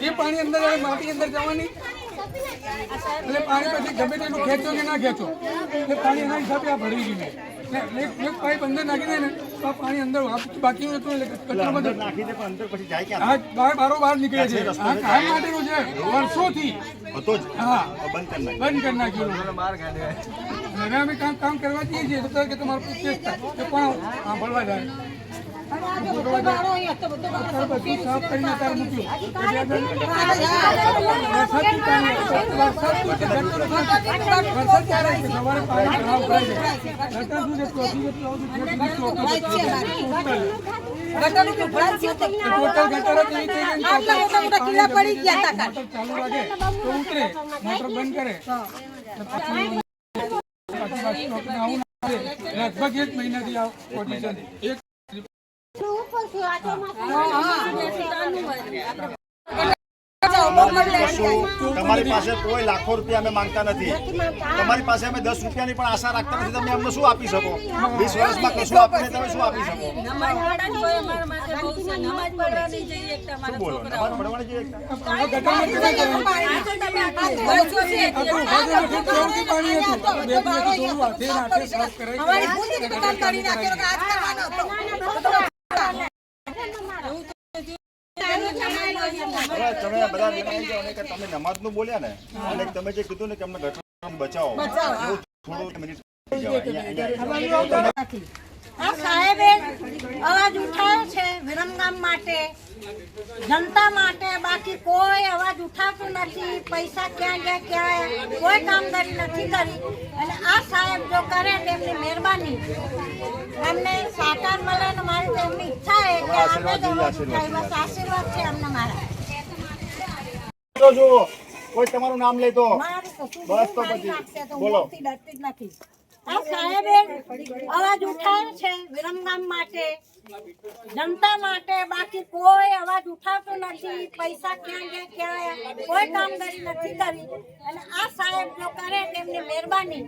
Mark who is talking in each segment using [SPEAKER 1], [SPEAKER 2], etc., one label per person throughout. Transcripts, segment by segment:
[SPEAKER 1] એ પાણી અંદર માટી અંદર જવાની. એટલે પાણી પછી ગમે તેનું ખેંચો કે ના ખેંચો એટલે પાણી એના હિસાબે આ ભરી ગયું એક પાઇપ અંદર નાખી દે ને આ પાણી અંદર બાકી હતું એટલે કચરામાં જતું.
[SPEAKER 2] નાખી દે પણ અંદર પછી જાય ક્યાં?
[SPEAKER 1] આ બહાર બારો બહાર નીકળે છે આ માટેનું છે. વર્ષોથી. હા.
[SPEAKER 2] બંધ કરી
[SPEAKER 1] નાખ્યું. હવે અમે કામ કામ કરવા જઈએ છીએ તો કે તમારું ઉદ્દેશ થાય તો. પણ સાંભળવા જાય.
[SPEAKER 3] કિલ્લા પડી ગયા
[SPEAKER 1] ચાલુ રાખે તો ઉતરે મોટર બંધ કરે. લગભગ એક મહિનાથી આ પોઝિશન એક
[SPEAKER 2] તમારી પાસે કોઈ લાખો રૂપિયા અમે માંગતા નથી તમારી પાસે અમે દસ રૂપિયાની પણ આશા રાખતા નથી તમે અમને શું આપી શકો વીસ વર્ષમાં કશું આપીને તમે શું આપી શકો શું બોલો નમાજ પડવાની
[SPEAKER 3] કે
[SPEAKER 2] તમે જાઓ ને બોલ્યા ને અને તમે જે કીધું ને કે અમને ગટરમાંથી બચાવો થોડું મિનિટ
[SPEAKER 4] આ સાહેબે અવાજ ઉઠાવ્યો છે વિરમગામ માટે જનતા માટે બાકી કોઈ અવાજ ઉઠાવતું નથી પૈસા ક્યાં ગયા ક્યાં કોઈ કામગીરી નથી કરી. અને આ સાહેબ જો તેમની એમને સાકાર મળે ને મારી તો એમની ઈચ્છા
[SPEAKER 2] એટલે
[SPEAKER 4] અવાજ ઉઠાવીએ. બસ આશીર્વાદ છે અમને મારા
[SPEAKER 2] જુઓ, કોઈ તમારું નામ લે તો બસ તો પછી. બોલો.
[SPEAKER 4] ડરતી જ નથી આ સાહેબે અવાજ ઉઠાવ્યો છે વિરમગામ માટે જનતા માટે બાકી કોઈ અવાજ ઉઠાવતો નથી પૈસા ક્યાં ગયા ક્યાં કોઈ કામગીરી નથી કરી. અને આ સાહેબ જો કરે તેમની મહેરબાની.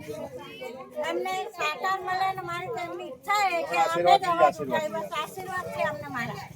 [SPEAKER 4] એમને સાકાર મળે અને મારી તેમની ઈચ્છા છે કે અમે જ અવાજ ઉઠાવીએ બસ આશીર્વાદ છે અમને મારા.